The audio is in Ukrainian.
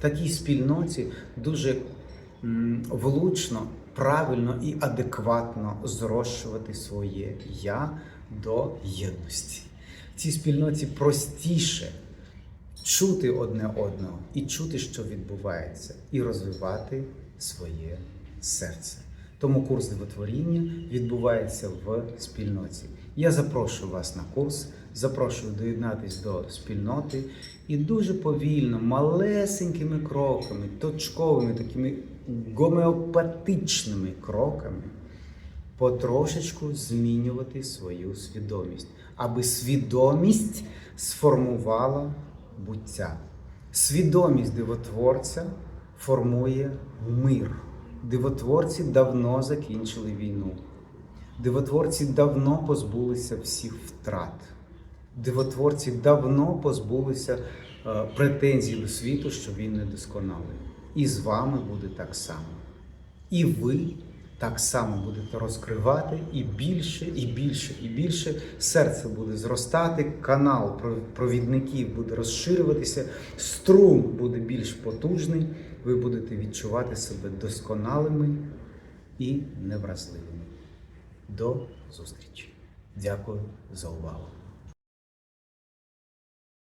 Такій спільноті дуже влучно, правильно і адекватно зрощувати своє я до єдності. В цій спільноті простіше чути одне одного і чути, що відбувається, і розвивати своє серце. Тому курс дивотворіння відбувається в спільноті. Я запрошую вас на курс, запрошую доєднатись до спільноти і дуже повільно, малесенькими кроками, точковими, такими гомеопатичними кроками потрошечку змінювати свою свідомість, аби свідомість сформувала буття. Свідомість дивотворця формує мир. Дивотворці давно закінчили війну. Дивотворці давно позбулися всіх втрат. Дивотворці давно позбулися е, претензій до світу, що він недосконалий. І з вами буде так само. І ви так само будете розкривати і більше, і більше, і більше. Серце буде зростати, канал провідників буде розширюватися, струм буде більш потужний. Ви будете відчувати себе досконалими і невразливими. До зустрічі. Дякую за увагу.